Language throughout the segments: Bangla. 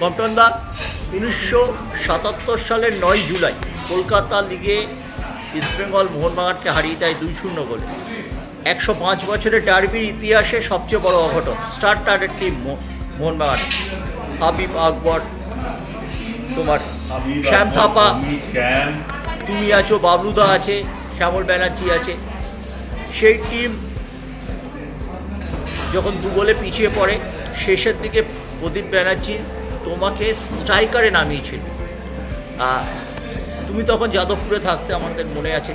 কম্পটন দা উনিশশো সাতাত্তর সালের নয় জুলাই কলকাতা লিগে ইস্টবেঙ্গল মোহনবাগানকে হারিয়ে দেয় দুই শূন্য গোলে। একশো পাঁচ বছরের ডার্বির ইতিহাসে সবচেয়ে বড় অঘটন স্টার টার্ডের টিম মোহনবাগান। হাবিব আকবর তোমার শ্যাম থাপা তুমি আছো বাবলুদা আছে শ্যামল ব্যানার্জি আছে। সেই টিম যখন দু গোলে পিছিয়ে পড়ে শেষের দিকে প্রদীপ ব্যানার্জি তোমাকে স্ট্রাইকারে নামিয়েছিল। তুমি তখন যাদবপুরে থাকতে আমাদের মনে আছে।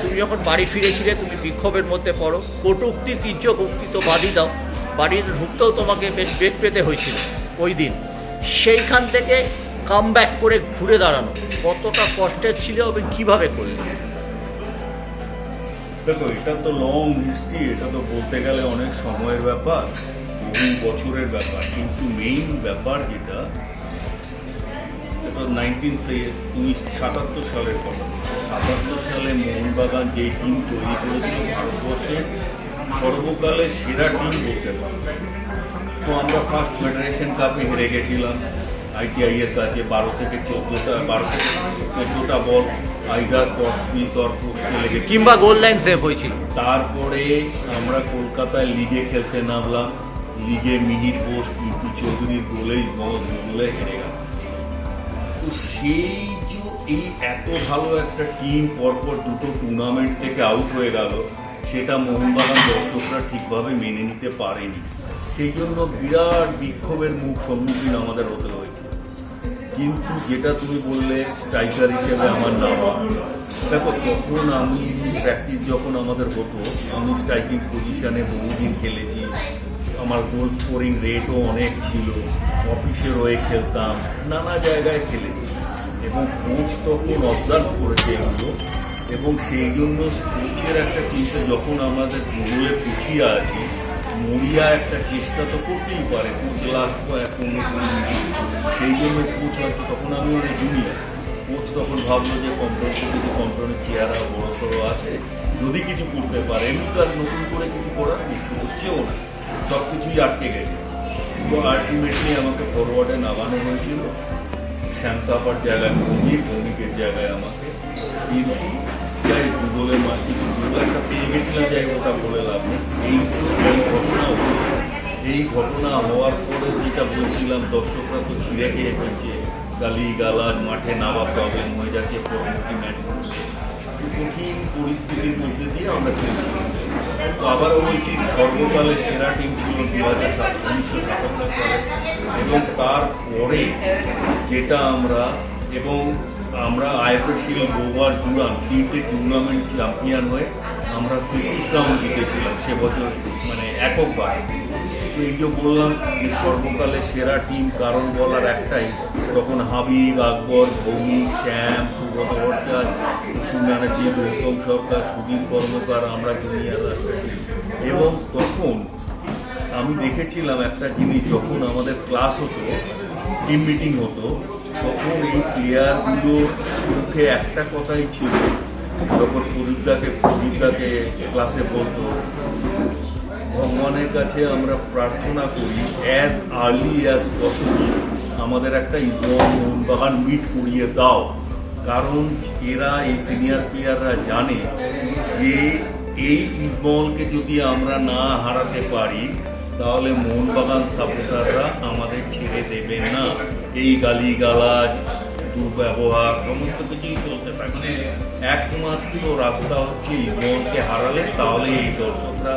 তুমি যখন বাড়ি ফিরেছিলে, তুমি বিক্ষোভের মধ্যে পড়ো। কটুক্তি তির্যক উক্তি তো বাদই দাও। বাড়িতে ঢুকতেও তোমাকে বেশ বেগ পেতে হয়েছিল ওই দিন। সেইখান থেকে কাম ব্যাক করে ঘুরে দাঁড়ানো। কতটা কষ্টের ছিল এবং কীভাবে করলে? দেখো, এটা তো লং হিস্ট্রি এটা তো বলতে গেলে অনেক সময়ের ব্যাপার। বহু বছরের ব্যাপার কিন্তু মেইন ব্যাপার যেটা এটা নাইনটিন উনিশ সাতাত্তর সালের কথা। সাতাত্তর সালে মোহনবাগান যে টিম তৈরি করেছিল ভারতবর্ষের সর্বকালের সেরা টিম বলতে পারে তো আমরা ফার্স্ট ফেডারেশন কাপে হেরে গেছিলাম। আইটিআই এর কাছে বারো থেকে চোদ্দোটা বারো থেকে চোদ্দোটা বল আইদার অর পোস্টে লেগে কিংবা গোল লাইন সেভ হয়েছিল। তারপরে আমরা কলকাতায় লিগে খেলতে নামলাম। লিগে মিহির বোস কীর্তি চৌধুরীর গোলেই গোলে হেরে গেল। তো সেই যে এই এত ভালো একটা টিম পরপর দুটো টুর্নামেন্ট থেকে আউট হয়ে গেল, সেটা মোহনবাগান দর্শকরা ঠিকভাবে মেনে নিতে পারেনি। সেই জন্য বিরাট বিক্ষোভের মুখ সম্মুখীন আমাদের হতে হয়েছে। কিন্তু যেটা তুমি বললে স্ট্রাইকার হিসেবে আমার নাম দেখো, তখন আমি প্র্যাকটিস যখন আমাদের হতো, আমি স্ট্রাইকিং পজিশনে বহুদিন খেলেছি। আমার গোল স্কোরিং রেটও অনেক ছিল। অফিসের হয়ে খেলতাম, নানা জায়গায় খেলেছি। এবং কোচ তখন অবজার্ভ করেছে এগুলো। এবং সেই জন্য কোচের একটা চিন্তা যখন আমাদের গোলে পিছিয়ে আছে, মরিয়া একটা চেষ্টা তো করতেই পারে। কোচ কুড়ি মিনিট সেই জন্য কোচ হয়তো তখন আমি অনেক জুনিয়র কোচ তখন ভাবলো যে কম্পাউন্ডে যদি কম্পাউন্ডের চেয়ারা বড় সড়ো আছে, যদি কিছু করতে পারে এমনি তো আর নতুন করে কিছু করার নেই হচ্ছেও না। সব কিছুই আটকে গেছে। তো আলটিমেটলি আমাকে ফরওয়ার্ডে নামানো হয়েছিল। শ্যামকাপার জায়গায় ভৌমিক ভৌমিকের জায়গায় আমাকে। কিন্তু যাই গুগলের মাটি গুগল একটা পেয়ে গেছিলাম, যাই ওটা বলে লাভ নেই। এই এই ঘটনা এই ঘটনা হওয়ার পরে যেটা বলছিলাম, দর্শকরা তো ছিঁড়ে খেয়ে ফেলছে। গালি গালাজ মাঠে নামা প্রবলেম হয়ে যাচ্ছে, পরবর্তী ম্যাচগুলোতে কঠিন পরিস্থিতির মধ্যে দিয়ে আমরা খেলছিলাম তো আবারও বলছি সর্বকালে সেরা টিম ছিল দু হাজার এবং তারপরে যেটা আমরা এবং আমরা আইএফএ শিল্ড গোবার জুড়ান তিনটে টুর্নামেন্ট চ্যাম্পিয়ন হয়ে আমরা রাউন্ড জিতেছিলাম সে বছর মানে এককবার। এই যে বললাম যে সর্বকালের সেরা টিম কারণ বলার একটাই, তখন হাবিব, আকবর ভৌমিক শ্যাম, সুব্রত ভট্টাচার্য কুসুম গৌতম সরকার, সুদীপ কর্মকার, আমরা জুনিয়র এবং তখন আমি দেখেছিলাম একটা জিনিস, যখন আমাদের ক্লাস হতো টিম মিটিং হতো, তখন এই প্লেয়ারগুলোর মুখে একটা কথাই ছিল, যখন প্রদীপদাকে প্রদীপদাকে ক্লাসে বলতো ভগবানের কাছে আমরা প্রার্থনা করি অ্যাজ আর্লি অ্যাজ পসিবল আমাদের একটা ইসলাম মোহনবাগান মিট করিয়ে দাও। কারণ এরা, এই সিনিয়র প্লেয়াররা জানে যে এই ইসবলকে যদি আমরা না হারাতে পারি, তাহলে মোহনবাগান সাপোর্টাররা আমাদের ছেড়ে দেবে না। এই গালিগালাজ দুর্ব্যবহার সমস্ত কিছুই চলতে থাকে একমাত্র রাস্তা হচ্ছে ইসবলকে হারালে তাহলে এই দর্শকরা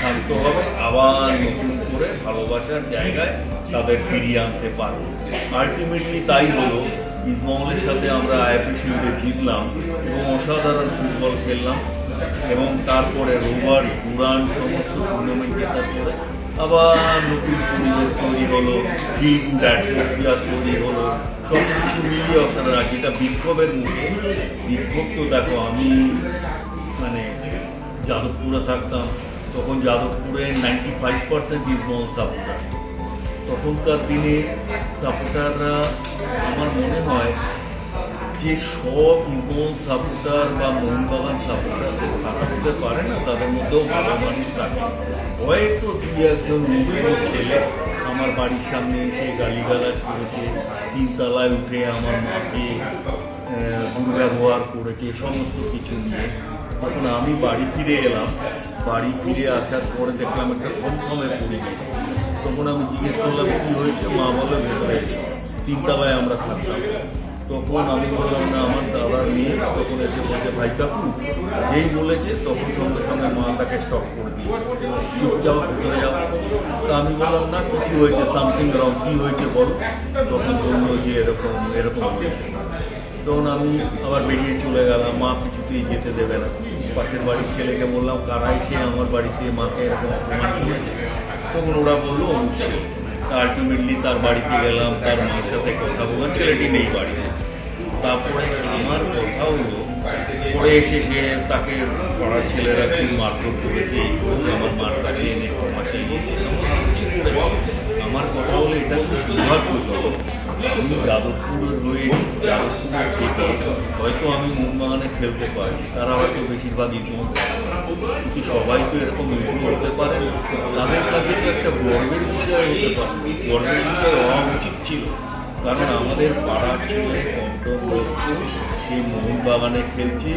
শান্ত হবে, আবার নতুন করে ভালোবাসার জায়গায় তাদের ফিরিয়ে আনতে পারবে। আলটিমেটলি তাই হলো ইসমাউলের সাথে আমরা আইপি শিল্ডে জিতলাম এবং অসাধারণ ফুটবল খেললাম এবং তারপরে রোবার ডুরান সমস্ত টুর্নামেন্ট জেতার পরে আবার নতুন পরিবেশ তৈরি হলো গুড তৈরি হলো। সব কিছু মিলিয়ে অসাধারণ। আর যেটা বিক্ষোভের মুখে বিক্ষোভ তো দেখো, আমি মানে যাদবপুরে থাকতাম, তখন যাদবপুরে নাইনটি ফাইভ পার্সেন্ট ইসমল সাপোর্টার তখনকার দিনে সাপোর্টাররা আমার মনে হয় যে সব ইগল সাপোর্টার বা মোহন মোহনবাগান সাপোর্টারদের ভাষা হতে পারে না, তাদের মধ্যেও ভালো মানুষ থাকে। হয়তো দুই একজন মুখ্য ছেলে আমার বাড়ির সামনে এসে গালিগালাজ করেছে, তিনতলায় উঠে আমার মাকে দুর্ব্যবহার করেছে, সমস্ত কিছু নিয়ে। তখন আমি বাড়ি ফিরে এলাম। বাড়ি ফিরে আসার পরে দেখলাম একটা থমথমে পড়ে গেছে। তখন আমি জিজ্ঞেস করলাম, কী হয়েছে? মা বলে ভেতরে। তিনতলায় আমরা থাকতাম। তখন আমি বললাম, না, আমার দাদার মেয়ে তখন এসে বলছে, ভাই কাকু, যেই বলেছে তখন সঙ্গে সঙ্গে মা তাকে স্টপ করে দিয়েছে। চুপ যাও ভেতরে যাও। তা আমি বললাম, না, কিছু হয়েছে সামথিং রং কি হয়েছে বল? তখন বলল যে এরকম এরকম তখন আমি আবার বেরিয়ে চলে গেলাম, মা কিছুতেই যেতে দেবে না। পাশের বাড়ির ছেলেকে বললাম, কারা এসে আমার বাড়িতে মাকে এরকম অপমান করেছে? তখন ওরা বলল ছেলে। আলটিমেটলি তার বাড়িতে গেলাম, তার মার সাথে কথা ছেলেটি নেই বাড়িতে তারপরে আমার কথা হলো, পরে এসে সে তাকে পাড়ার ছেলেরা খুব মারধর করেছে, এই করেছে আমার মার কাছে এনে ক্ষমা চেয়েছে আমার কথা হলো, এটা খুব দুর্ভাগ্যজনক। আমি যাদবপুরের হয়ে যাদবপুরের থেকে হয়তো আমি মোহনবাগানে খেলতে পারি, তারা হয়তো বেশিরভাগই কোন কিন্তু সবাই তো এরকম উল্টো হতে পারে। তাদের কাছে তো একটা গর্বের বিষয় হতে পারে। গর্বের বিষয় হওয়া উচিত ছিল। কারণ আমাদের পাড়ার ছেলে কন্ট্রোল সে মোহনবাগানে খেলছে,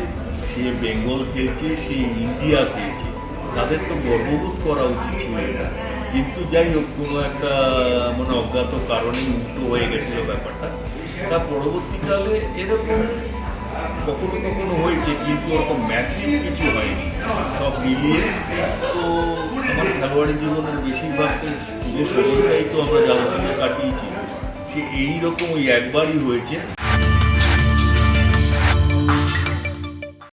সে বেঙ্গল খেলছে, সে ইন্ডিয়া খেলছে। তাদের তো গর্ববোধ করা উচিত ছিল এটা। কিন্তু যাই হোক, কোনো একটা মানে অজ্ঞাত কারণেই উল্টো হয়ে গেছিল ব্যাপারটা। তা পরবর্তীকালে এরকম কখনো কখনো হয়েছে, কিন্তু ওরকম ম্যাসিভ কিছু হয়নি। সব মিলিয়ে তো আমার খেলোয়াড়ি জীবনের বেশিরভাগ পুরো সময়টাই তো আমরা যাদবপুরে কাটিয়েছি। সে এইরকম ওই একবারই হয়েছে।